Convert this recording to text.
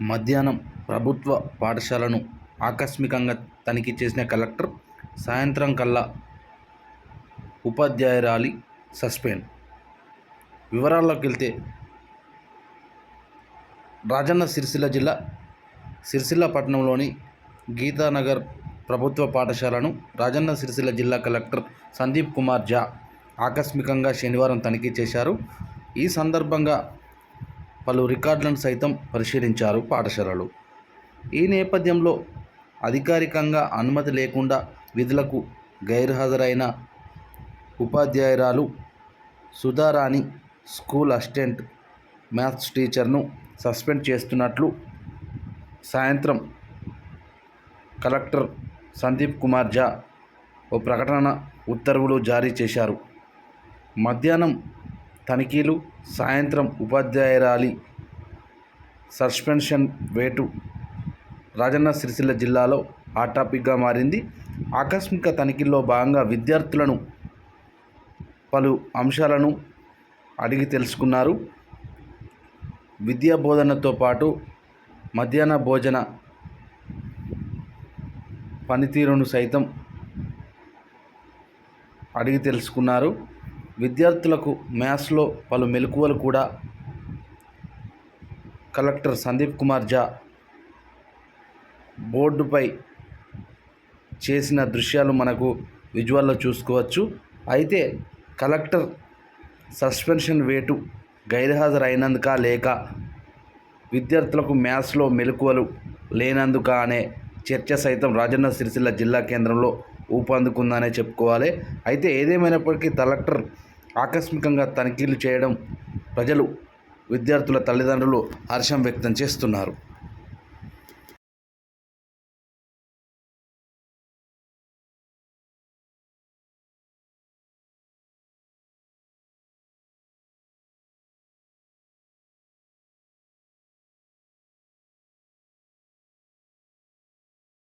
మధ్యాహ్నం ప్రభుత్వ పాఠశాలను ఆకస్మికంగా తనిఖీ చేసిన కలెక్టర్ సాయంత్రం కల్లా ఉపాధ్యాయురాలి సస్పెండ్. వివరాల్లోకి వెళ్తే రాజన్న సిరిసిల్ల జిల్లా సిరిసిల్ల పట్టణంలోని గీతానగర్ ప్రభుత్వ పాఠశాలను రాజన్న సిరిసిల్ల జిల్లా కలెక్టర్ సందీప్ కుమార్ జా ఆకస్మికంగా శనివారం తనిఖీ చేశారు. ఈ సందర్భంగా పలు రికార్డులను సైతం పరిశీలించారు పాఠశాలలు. ఈ నేపథ్యంలో అధికారికంగా అనుమతి లేకుండా విధులకు గైర్హాజరైన ఉపాధ్యాయురాలు సుధారాణి స్కూల్ అసిస్టెంట్ మ్యాథ్స్ టీచర్ను సస్పెండ్ చేస్తున్నట్లు సాయంత్రం కలెక్టర్ సందీప్ కుమార్ జా ఓ ప్రకటన ఉత్తర్వులు జారీ చేశారు. మధ్యాహ్నం తనిఖీలు సాయంత్రం ఉపాధ్యాయురాలి సస్పెన్షన్ వేటు రాజన్న సిరిసిల్ల జిల్లాలో హాట్ టాపిక్గా మారింది. ఆకస్మిక తనిఖీల్లో భాగంగా విద్యార్థులను పలు అంశాలను అడిగి తెలుసుకున్నారు. విద్యా బోధనతో పాటు మధ్యాహ్న భోజన పనితీరును సైతం అడిగి తెలుసుకున్నారు. విద్యార్థులకు మ్యాథ్స్లో పలు మెలకువలు కూడా. కలెక్టర్ సందీప్ కుమార్ జా బోర్డుపై చేసిన దృశ్యాలు మనకు విజువల్లో చూసుకోవచ్చు. అయితే కలెక్టర్ సస్పెన్షన్ వేటు గైర్హాజరు అయినందుక లేక విద్యార్థులకు మ్యాథ్స్లో మెలకువలు లేనందుక అనే చర్చ సైతం రాజన్న సిరిసిల్ల జిల్లా కేంద్రంలో ఊపందుకుందనే చెప్పుకోవాలి. అయితే ఏదేమైనప్పటికీ కలెక్టర్ ఆకస్మికంగా తనిఖీలు చేయడం ప్రజలు విద్యార్థుల తల్లిదండ్రులు హర్షం వ్యక్తం చేస్తున్నారు.